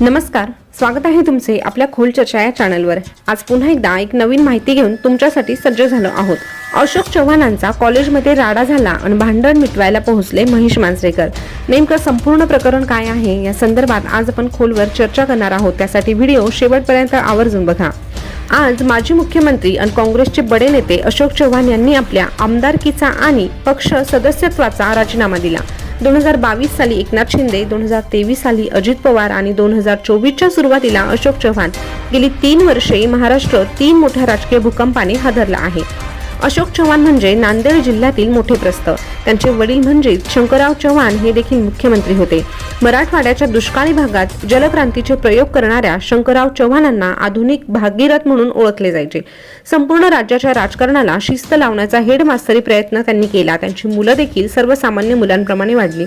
नमस्कार स्वागत आहे तुमचे आपल्या खोल चर्चा या चॅनलवर. आज पुन्हा एकदा एक नवीन माहिती घेऊन तुमच्यासाठी सज्ज झालो आहोत. अशोक चव्हाणांचा कॉलेजमध्ये राडा झाला आणि भांडण मिटवायला पोहोचले महेश मांजरेकर. नेमकं संपूर्ण प्रकरण काय आहे या संदर्भात आज आपण खोलवर चर्चा करणार आहोत. त्यासाठी व्हिडिओ शेवटपर्यंत आवर्जून बघा. आज माजी मुख्यमंत्री आणि काँग्रेसचे बडे नेते अशोक चव्हाण यांनी आपल्या आमदारकीचा आणि पक्ष सदस्यत्वाचा राजीनामा दिला. दोन हजार बावीस साली एकनाथ शिंदे दोन हजार तेवीस साली अजित पवार आणि दोन हजार चोवीसच्या सुरुवातीला अशोक चव्हाण गेली तीन वर्षे महाराष्ट्र तीन मोठ्या राजकीय भूकंपाने हादरला आहे. अशोक चव्हाण म्हणजे नांदेड जिल्ह्यातील मोठे प्रस्थ. त्यांचे वडील म्हणजे शंकरराव चव्हाण हे देखील मुख्यमंत्री होते. मराठवाड्याच्या दुष्काळी भागात जलक्रांतीचे प्रयोग करणाऱ्या शंकरराव चव्हाणांना आधुनिक भागीरथ म्हणून ओळखले जायचे. संपूर्ण राज्याच्या राजकारणाला शिस्त लावण्याचा हेडमास्तरी प्रयत्न त्यांनी केला. त्यांची मुलं देखील सर्वसामान्य मुलांप्रमाणे वाढली.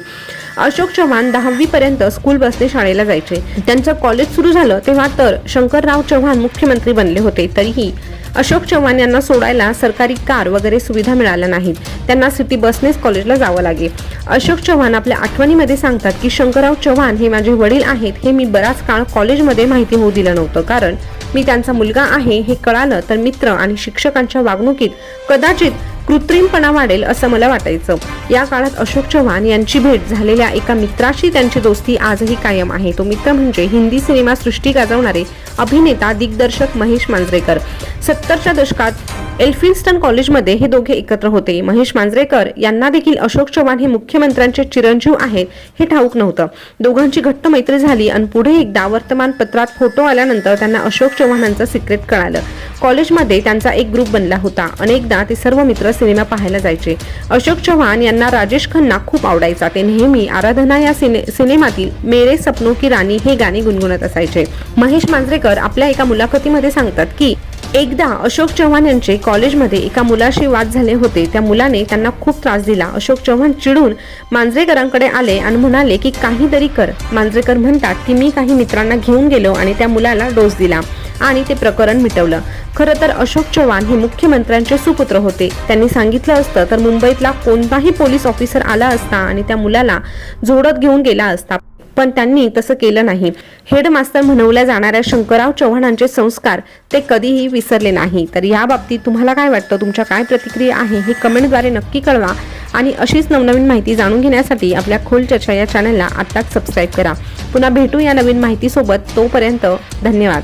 अशोक चव्हाण दहावी पर्यंत स्कूल बसने शाळेला जायचे. त्यांचं कॉलेज सुरू झालं तेव्हा तर शंकरराव चव्हाण मुख्यमंत्री बनले होते. तरीही अशोक चव्हाण यांना सोडायला सरकारी कार वगैरे सुविधा मिळाल्या नाहीत. त्यांना सिटी बसनेच कॉलेजला जावं लागे अशोक चव्हाण आपल्या आठवणीमध्ये सांगतात की शंकरराव चव्हाण हे माझे वडील आहेत हे मी बराच काळ कॉलेजमध्ये माहिती होऊ दिलं नव्हतं. कारण मी त्यांचा मुलगा आहे हे कळालं तर मित्र आणि शिक्षकांच्या वागणुकीत कदाचित कृत्रिमपणा वाढेल असं मला वाटायचं. या काळात अशोक चव्हाण यांची भेट झालेल्या एका मित्राशी त्यांची दोस्ती आजही कायम आहे. तो मित्र म्हणजे हिंदी सिनेमा सृष्टी गाजवणारे अभिनेता दिग्दर्शक महेश मांजरेकर. सत्तरच्या दशकात एल्फिन्स्टन कॉलेजमध्ये हे दोघे एकत्र होते. महेश मांजरेकर यांना देखील अशोक चव्हाण हे मुख्यमंत्र्यांचे चिरंजीव आहेत हे ठाऊक नव्हतं. दोघांची घट्ट मैत्री झाली आणि पुढे एकदा वर्तमानपत्रात फोटो आल्यानंतर त्यांना अशोक चव्हाणांचं सिक्रेट कळालं. कॉलेजमध्ये त्यांचा एक ग्रुप बनला होता. अनेकदा ते सर्व मित्र सिनेमा पाहायला जायचे. अशोक चव्हाण यांना राजेश खन्ना खूप आवडायचा. ते नेहमी आराधना या सिने सिनेमातील मेरे सपनो की राणी हे गाणे गुणगुणत असायचे. महेश मांजरेकर आपल्या एका मुलाखतीमध्ये सांगतात की एकदा अशोक चव्हाण यांचे कॉलेजमध्ये एका मुलाशी वाद झाले होते. त्या मुलाने त्यांना खूप त्रास दिला. अशोक चव्हाण चिडून मांजरेकरांकडे आले आणि म्हणाले की काहीतरी कर. मांजरेकर म्हणतात की मी काही मित्रांना घेऊन गेलो आणि त्या मुलाला डोस दिला. आणि ते प्रकरण मिटवलं. खरं तर अशोक चव्हाण हे मुख्यमंत्र्यांचे सुपुत्र होते. त्यांनी सांगितलं असतं तर मुंबईतला कोणताही पोलीस ऑफिसर आला असता आणि त्या मुलाला जोडत घेऊन गेला असता. पण त्यांनी तसं केलं नाही. हेडमास्तर म्हणवल्या जाणाऱ्या शंकरराव चव्हाणांचे संस्कार ते कधीही विसरले नाही. तर या बाबतीत तुम्हाला काय वाटतं? तुमच्या काय प्रतिक्रिया आहे? हे कमेंटद्वारे नक्की कळवा. आणि अशीच नवनवीन माहिती जाणून घेण्यासाठी आपल्या खोल चर्चा या चॅनलला आत्ताच सबस्क्राईब करा. पुन्हा भेटू या नवीन माहितीसोबत तोपर्यंत धन्यवाद.